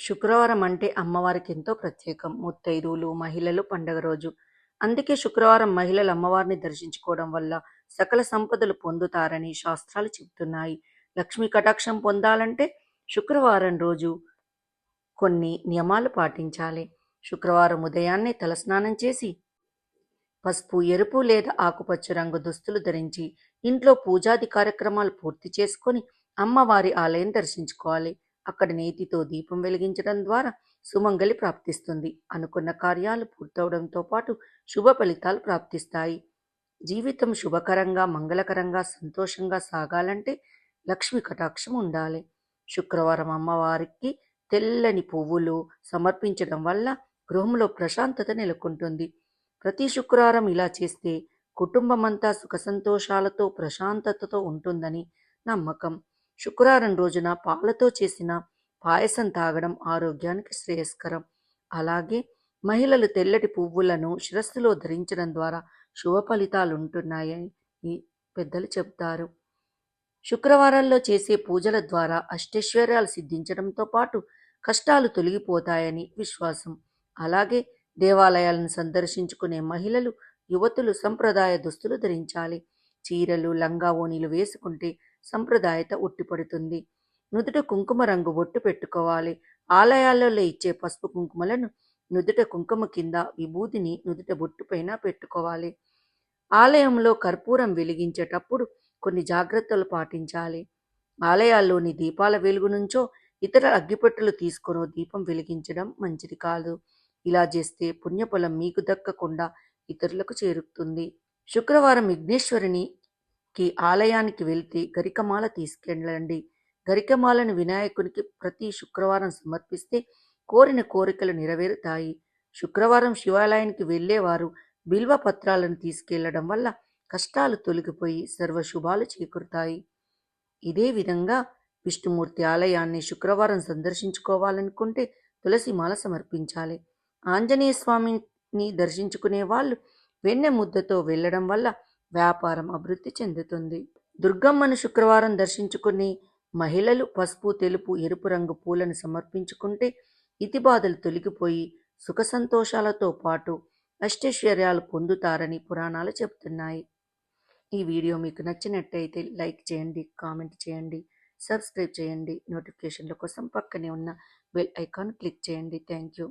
శుక్రవారం అంటే అమ్మవారికి ఎంతో ప్రత్యేకం. ముత్తైదువులు మహిళలు పండగ రోజు. అందుకే శుక్రవారం మహిళలు అమ్మవారిని దర్శించుకోవడం వల్ల సకల సంపదలు పొందుతారని శాస్త్రాలు చెబుతున్నాయి. లక్ష్మీ కటాక్షం పొందాలంటే శుక్రవారం రోజు కొన్ని నియమాలు పాటించాలి. శుక్రవారం ఉదయాన్నే తలస్నానం చేసి పసుపు ఎరుపు లేదా ఆకుపచ్చ రంగు దుస్తులు ధరించి ఇంట్లో పూజాది కార్యక్రమాలు పూర్తి చేసుకొని అమ్మవారి ఆలయం దర్శించుకోవాలి. అక్కడ నేతితో దీపం వెలిగించడం ద్వారా సుమంగలి ప్రాప్తిస్తుంది. అనుకున్న కార్యాలు పూర్తవడంతో పాటు శుభ ఫలితాలు ప్రాప్తిస్తాయి. జీవితం శుభకరంగా మంగళకరంగా సంతోషంగా సాగాలంటే లక్ష్మి కటాక్షం ఉండాలి. శుక్రవారం అమ్మవారికి తెల్లని పువ్వులు సమర్పించడం వల్ల గృహంలో ప్రశాంతత నెలకొంటుంది. ప్రతి శుక్రవారం ఇలా చేస్తే కుటుంబమంతా సుఖ సంతోషాలతో ప్రశాంతతతో ఉంటుందని నమ్మకం. శుక్రవారం రోజున పాలతో చేసిన పాయసం తాగడం ఆరోగ్యానికి శ్రేయస్కరం. అలాగే మహిళలు తెల్లటి పువ్వులను శిరస్సులో ధరించడం ద్వారా శుభ ఫలితాలు ఉంటున్నాయని పెద్దలు చెబుతారు. శుక్రవారాల్లో చేసే పూజల ద్వారా అష్టైశ్వర్యాలు సిద్ధించడంతో పాటు కష్టాలు తొలగిపోతాయని విశ్వాసం. అలాగే దేవాలయాలను సందర్శించుకునే మహిళలు యువతులు సంప్రదాయ దుస్తులు ధరించాలి. చీరలు లంగా ఓణీలు వేసుకుంటే సంప్రదాయత ఉట్టిపడుతుంది. నుదుట కుంకుమ రంగు బొట్టు పెట్టుకోవాలి. ఆలయాలలో ఇచ్చే పసుపు కుంకుమలను నుదుట కుంకుమ కింద విభూదిని నుదుట బొట్టు పైన పెట్టుకోవాలి. ఆలయంలో కర్పూరం వెలిగించేటప్పుడు కొన్ని జాగ్రత్తలు పాటించాలి. ఆలయాల్లోని దీపాల వెలుగు నుంచో ఇతర అగ్గిపెట్టెలు తీసుకునో దీపం వెలిగించడం మంచిది కాదు. ఇలా చేస్తే పుణ్యఫలం మీకు దక్కకుండా ఇతరులకు చేరుతుంది శుక్రవారం విఘ్నేశ్వరునికి ఆలయానికి వెళ్తే గరికమాల తీసుకెళ్ళండి. గరికమాలను వినాయకునికి ప్రతి శుక్రవారం సమర్పిస్తే కోరిన కోరికలు నెరవేరుతాయి. శుక్రవారం శివాలయానికి వెళ్ళేవారు బిల్వ పత్రాలను తీసుకెళ్ళడం వల్ల కష్టాలు తొలగిపోయి సర్వశుభాలు చేకూరుతాయి. ఇదే విధంగా విష్ణుమూర్తి ఆలయాన్ని శుక్రవారం సందర్శించుకోవాలనుకుంటే తులసి మాల సమర్పించాలి. ఆంజనేయ స్వామిని దర్శించుకునే వాళ్ళు వెన్నె ముద్దతో వెళ్ళడం వల్ల వ్యాపారం అభివృద్ధి చెందుతుంది. దుర్గమ్మను శుక్రవారం దర్శించుకుని మహిళలు పసుపు తెలుపు ఎరుపు రంగు పూలను సమర్పించుకుంటే ఇతి బాధలు తొలగిపోయి సుఖ సంతోషాలతో పాటు అష్టైశ్వర్యాలు పొందుతారని పురాణాలు చెబుతున్నాయి. ఈ వీడియో మీకు నచ్చినట్టయితే లైక్ చేయండి కామెంట్ చేయండి సబ్స్క్రైబ్ చేయండి. నోటిఫికేషన్ల కోసం పక్కనే ఉన్న బెల్ ఐకాన్ క్లిక్ చేయండి. Thank you.